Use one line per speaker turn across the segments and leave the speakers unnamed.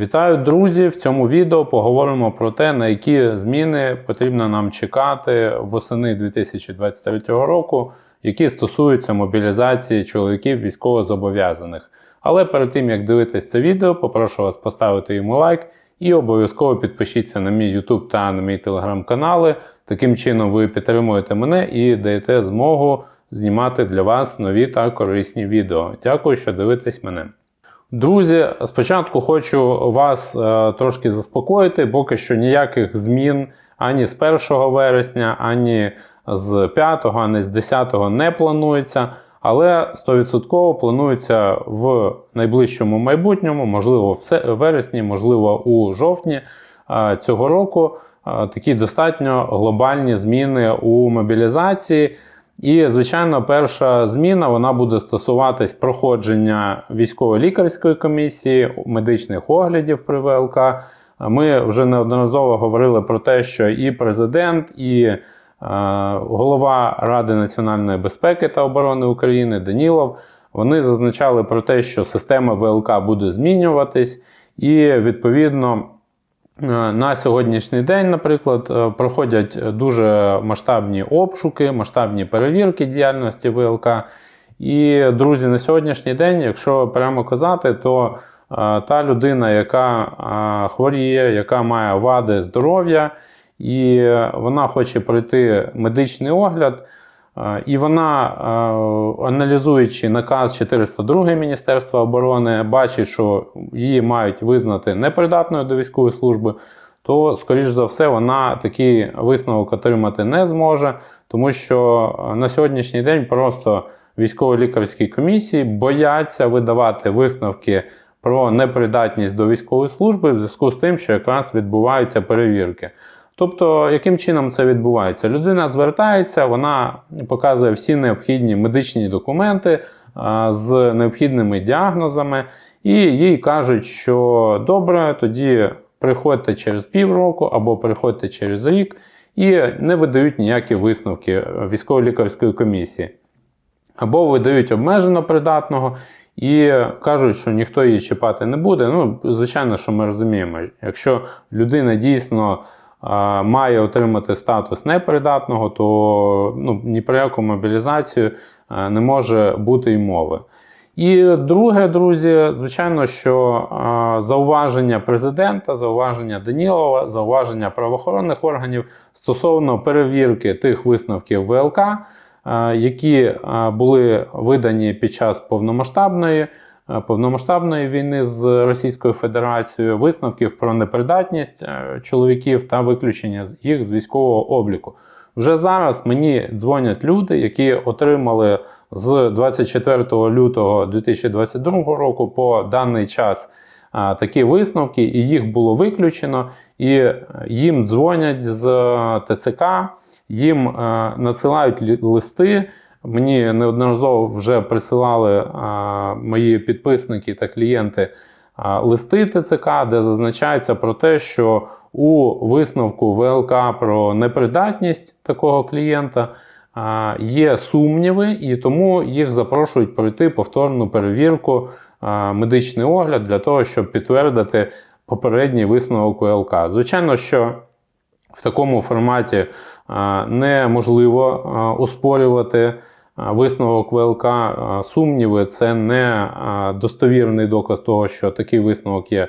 Вітаю, друзі! В цьому відео поговоримо про те, на які зміни потрібно нам чекати восени 2023 року, які стосуються мобілізації чоловіків військовозобов'язаних. Але перед тим як дивитись це відео, попрошу вас поставити йому лайк і обов'язково підпишіться на мій YouTube та на мій телеграм-канали. Таким чином, ви підтримуєте мене і даєте змогу знімати для вас нові та корисні відео. Дякую, що дивитесь мене. Друзі, спочатку хочу вас е, трошки заспокоїти, поки що ніяких змін ані з 1 вересня, ані з 5, ані з 10 не планується. Але 100% планується в найближчому майбутньому, можливо, в вересні, можливо, у жовтні е, цього року е, такі достатньо глобальні зміни у мобілізації. І, звичайно, перша зміна вона буде стосуватись проходження військово-лікарської комісії, медичних оглядів при ВЛК. Ми вже неодноразово говорили про те, що і президент, і е, голова Ради національної безпеки та оборони України Данілов вони зазначали про те, що система ВЛК буде змінюватись, і відповідно. Е, На сьогоднішній день, наприклад, е, проходять дуже масштабні обшуки, масштабні перевірки діяльності ВЛК. І, друзі, на сьогоднішній день, якщо прямо казати, то е, та людина, яка хворіє, яка має вади здоров'я, і вона хоче пройти медичний огляд, і вона, е, аналізуючи наказ 402 Міністерства оборони, бачить, що її мають визнати непридатною до військової служби, то, скоріш за все, вона такий висновок отримати не зможе, тому що е, на сьогоднішній день просто військово-лікарські комісії бояться видавати висновки про непридатність до військової служби в зв'язку з тим, що якраз відбуваються перевірки. Тобто, яким чином це відбувається? Людина звертається, вона показує всі необхідні медичні документи з необхідними діагнозами, і їй кажуть, що добре, тоді приходьте через півроку або приходьте через рік, і не видають ніякі висновки військово-лікарської комісії. Або видають обмежено придатного і кажуть, що ніхто її чіпати не буде. Ну, звичайно, що ми розуміємо, якщо людина дійсно має отримати статус непридатного, то ну, ні про яку мобілізацію не може бути й мови. І друге, друзі, звичайно, що зауваження президента, зауваження Данілова, зауваження правоохоронних органів стосовно перевірки тих висновків ВЛК, які були видані під час повномасштабної, повномасштабної війни з Російською Федерацією, висновків про непридатність е, чоловіків та виключення їх з військового обліку. Вже зараз мені дзвонять люди, які отримали з 24 лютого 2022 року по даний час такі висновки, і їх було виключено, і е, їм дзвонять з е, ТЦК, їм е, надсилають листи. Мені неодноразово вже присилали а, мої підписники та клієнти а, листи ТЦК, де зазначається про те, що у висновку ВЛК про непридатність такого клієнта а, є сумніви, і тому їх запрошують пройти повторну перевірку, а, медичний огляд для того, щоб підтвердити попередній висновок ВЛК. Звичайно, що в такому форматі неможливо оспорювати висновок ВЛК. Сумніви це не достовірний доказ того, що такий висновок є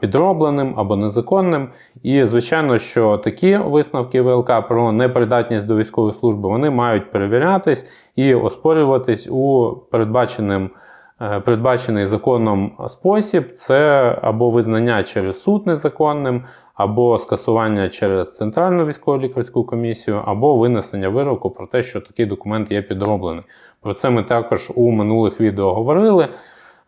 підробленим або незаконним. І, звичайно, що такі висновки ВЛК про непридатність до військової служби вони мають перевірятись і оспорюватись у передбаченим. е, Передбачений законом спосіб це або визнання через суд незаконним, або скасування через Центральну військово-лікарську комісію, або винесення вироку про те, що такий документ є підроблений. Про це ми також у минулих відео говорили.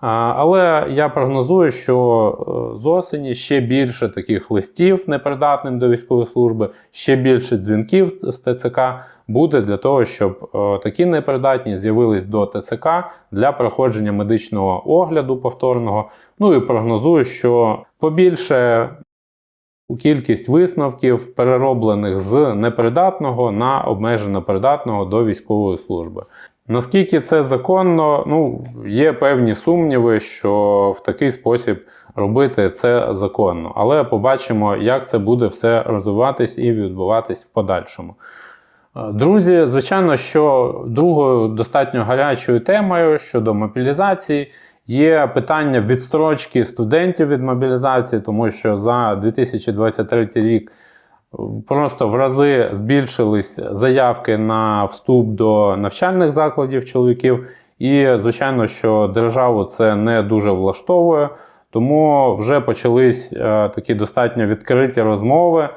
Але я прогнозую, що е, з осені ще більше таких листів непридатним до військової служби, ще більше дзвінків з ТЦК буде для того, щоб е, такі непридатні з'явились до ТЦК для проходження медичного огляду повторного. Ну і прогнозую, що побільше кількість висновків, перероблених з непридатного на обмежено придатного до військової служби. Наскільки це законно, ну, є певні сумніви, що в такий спосіб робити це законно. Але побачимо, як це буде все розвиватись і відбуватись в подальшому. Е, Друзі, звичайно, що другою достатньо гарячою темою щодо мобілізації є питання відстрочки студентів від мобілізації, тому що за 2023 рік просто в рази збільшились заявки на вступ до навчальних закладів чоловіків. І, звичайно, що державу це не дуже влаштовує, тому вже почались е, такі достатньо відкриті розмови е,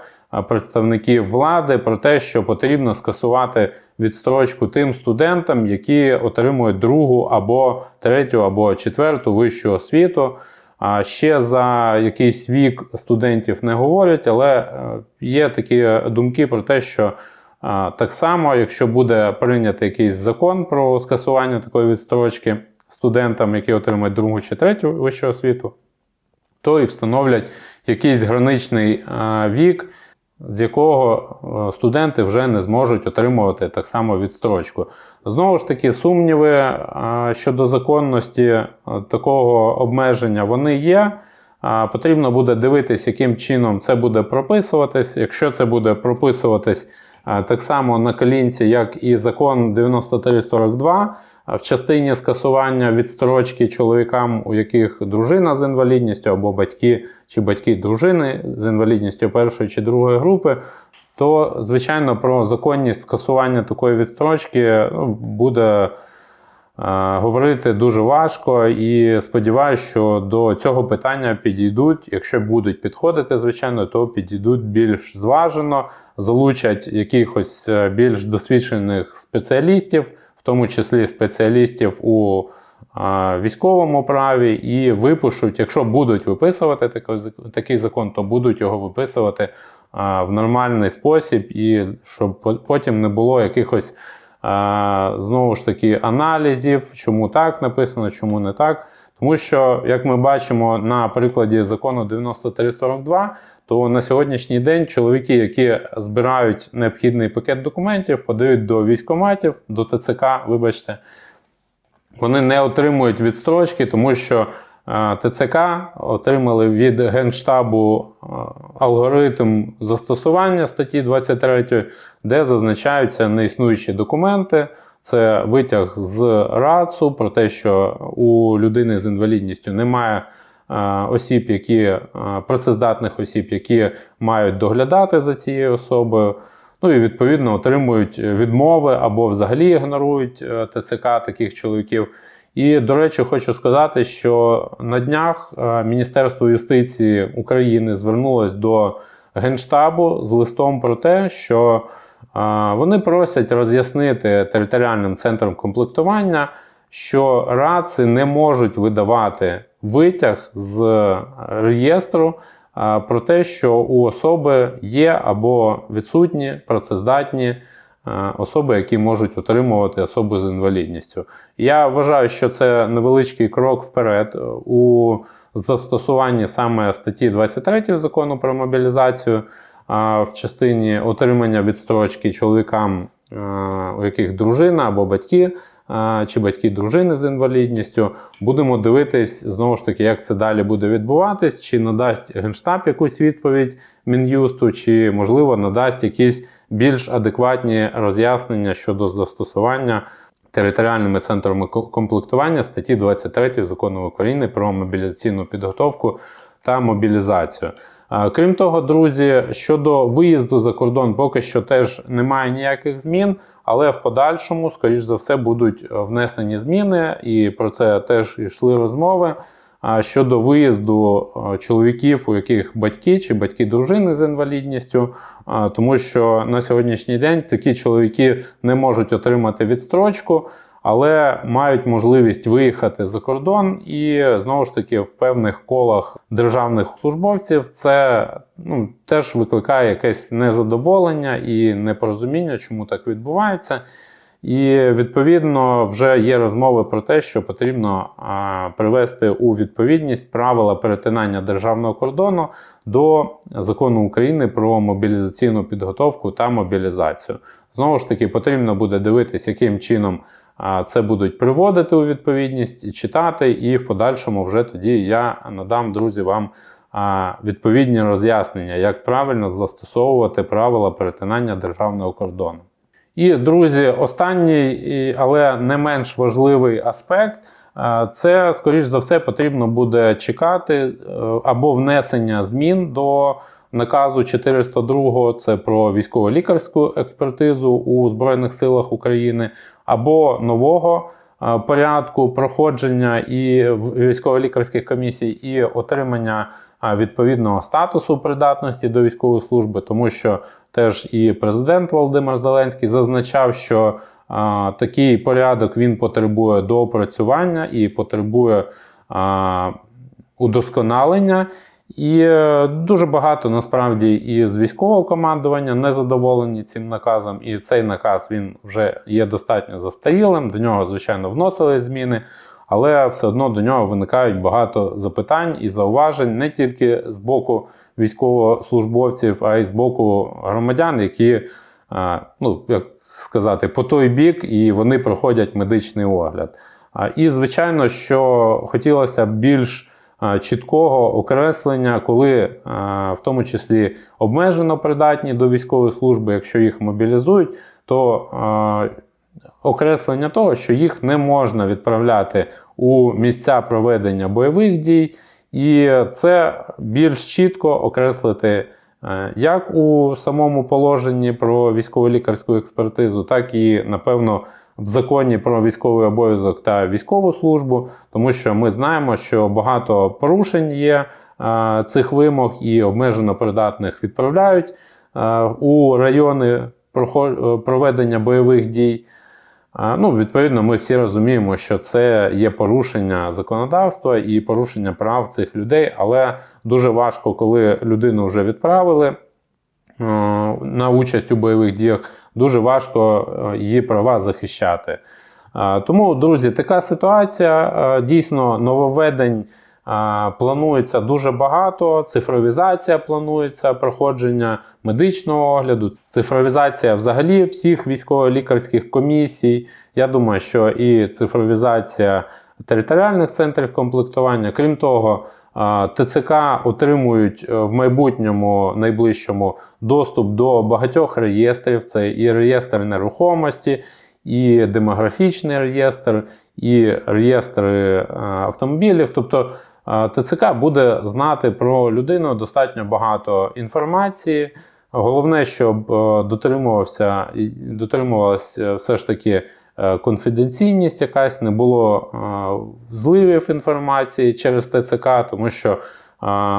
представників влади про те, що потрібно скасувати відстрочку тим студентам, які отримують другу або третю, або четверту вищу освіту. А ще за якийсь вік студентів не говорять, але е, є такі думки про те, що Так само, якщо буде прийнятий якийсь закон про скасування такої відстрочки студентам, які отримують другу чи третю вищу освіту, то і встановлять якийсь граничний вік, з якого студенти вже не зможуть отримувати так само відстрочку. Знову ж таки, сумніви щодо законності такого обмеження вони є. Потрібно буде дивитись, яким чином це буде прописуватись. Якщо це буде прописуватись так само на колінці, як і закон 9342 а, в частині скасування відстрочки чоловікам, у яких дружина з інвалідністю, або батьки чи батьки дружини з інвалідністю першої чи другої групи, то, звичайно, про законність скасування такої відстрочки ну, буде е, говорити дуже важко. І сподіваюся, що до цього питання підійдуть. Якщо будуть підходити, звичайно, то підійдуть більш зважено, залучать якихось е, більш досвідчених спеціалістів, в тому числі спеціалістів у військовому праві, і випишуть, якщо будуть виписувати такий, закон, то будуть його виписувати в нормальний спосіб, і щоб потім не було якихось знову ж таки аналізів, чому так написано, чому не так. Тому що, як ми бачимо на прикладі закону 9342, то на сьогоднішній день чоловіки, які збирають необхідний пакет документів, подають до військоматів, до ТЦК, вибачте, вони не отримують відстрочки, тому що е, ТЦК отримали від Генштабу е, алгоритм застосування статті 23, де зазначаються неіснуючі документи. Це витяг з РАЦУ про те, що у людини з інвалідністю немає осіб, які е, працездатних осіб, які мають доглядати за цією особою. Ну і відповідно отримують відмови або взагалі ігнорують е, ТЦК таких чоловіків. І, до речі, хочу сказати, що на днях е, Міністерство юстиції України звернулось до Генштабу з листом про те, що е, вони просять роз'яснити територіальним центром комплектування, що РАЦи не можуть видавати витяг з реєстру про те, що у особи є або відсутні працездатні особи, які можуть отримувати особи з інвалідністю. Я вважаю, що це невеличкий крок вперед у застосуванні саме статті 23 закону про мобілізацію в частині отримання відстрочки чоловікам, у яких дружина або батьки чи батьки дружини з інвалідністю. Будемо дивитись знову ж таки, як це далі буде відбуватись, чи надасть Генштаб якусь відповідь Мін'юсту, чи можливо надасть якісь більш адекватні роз'яснення щодо застосування територіальними центрами комплектування статті 23 закону України про мобілізаційну підготовку та мобілізацію. Крім того, друзі, щодо виїзду за кордон, поки що теж немає ніяких змін, але в подальшому, скоріш за все, будуть е, внесені зміни, і про це теж йшли розмови. Щодо виїзду е, чоловіків, у яких батьки чи батьки дружини з інвалідністю, тому що на сьогоднішній день такі чоловіки не можуть отримати відстрочку, але мають можливість виїхати за кордон, і знову ж таки в певних колах державних службовців це ну, теж викликає якесь незадоволення і непорозуміння, чому так відбувається. І відповідно вже є розмови про те, що потрібно привести у відповідність правила перетинання державного кордону до закону України про мобілізаційну підготовку та мобілізацію. Знову ж таки, потрібно буде дивитися, яким чином це будуть приводити у відповідність, читати, і в подальшому вже тоді я надам, друзі, вам відповідні роз'яснення, як правильно застосовувати правила перетинання державного кордону. І, друзі, останній, але не менш важливий аспект. Це, скоріш за все, потрібно буде чекати е, або внесення змін до наказу 402, це про військово-лікарську експертизу у Збройних силах України, або нового е, порядку проходження і військово-лікарських комісій, і отримання е, відповідного статусу придатності до військової служби, тому що теж і президент Володимир Зеленський зазначав, що а, такий порядок він потребує доопрацювання і потребує а, удосконалення. І е, дуже багато насправді і з військового командування не задоволені цим наказом. І цей наказ він вже є достатньо застарілим. До нього, звичайно, вносили зміни, але все одно до нього виникають багато запитань і зауважень не тільки з боку військовослужбовців, а й з боку громадян, які, е, ну як сказати, по той бік і вони проходять медичний огляд. І, звичайно, що хотілося б більш чіткого окреслення, коли е, в тому числі обмежено придатні до військової служби, якщо їх мобілізують, то е, окреслення того, що їх не можна відправляти у місця проведення бойових дій, і це більш чітко окреслити е, як у самому положенні про військово-лікарську експертизу, так і, напевно, в законі про військовий обов'язок та військову службу, тому що ми знаємо, що багато порушень є е, цих вимог і обмежено придатних відправляють е, у райони е, проведення бойових дій. Ну, відповідно, ми всі розуміємо, що це є порушення законодавства і порушення прав цих людей, але дуже важко, коли людину вже відправили на участь у бойових діях, дуже важко е, її права захищати. Е, Тому, друзі, така ситуація. Е, Дійсно, нововведень планується дуже багато. Цифровізація планується, проходження медичного огляду, цифровізація взагалі всіх військово-лікарських комісій. Я думаю, що і цифровізація територіальних центрів комплектування. Крім того, ТЦК отримують е, в майбутньому найближчому доступ до багатьох реєстрів. Це і реєстр нерухомості, і демографічний реєстр, і реєстри е, автомобілів. Тобто е, ТЦК буде знати про людину достатньо багато інформації. Головне, щоб дотримувався дотримувалася все ж таки конфіденційність якась, не було е, зливів інформації через ТЦК, тому що е,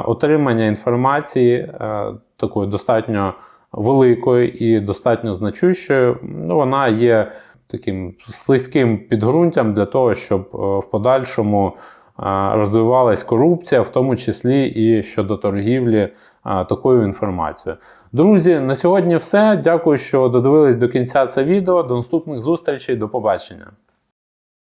отримання інформації е, такої достатньо великої і достатньо значущою, ну, вона є таким слизьким підґрунтям для того, щоб е, в подальшому е, розвивалась корупція, в тому числі і щодо торгівлі е, такою інформацією. Друзі, на сьогодні все. Дякую, що додивились до кінця це відео. До наступних зустрічей. До побачення.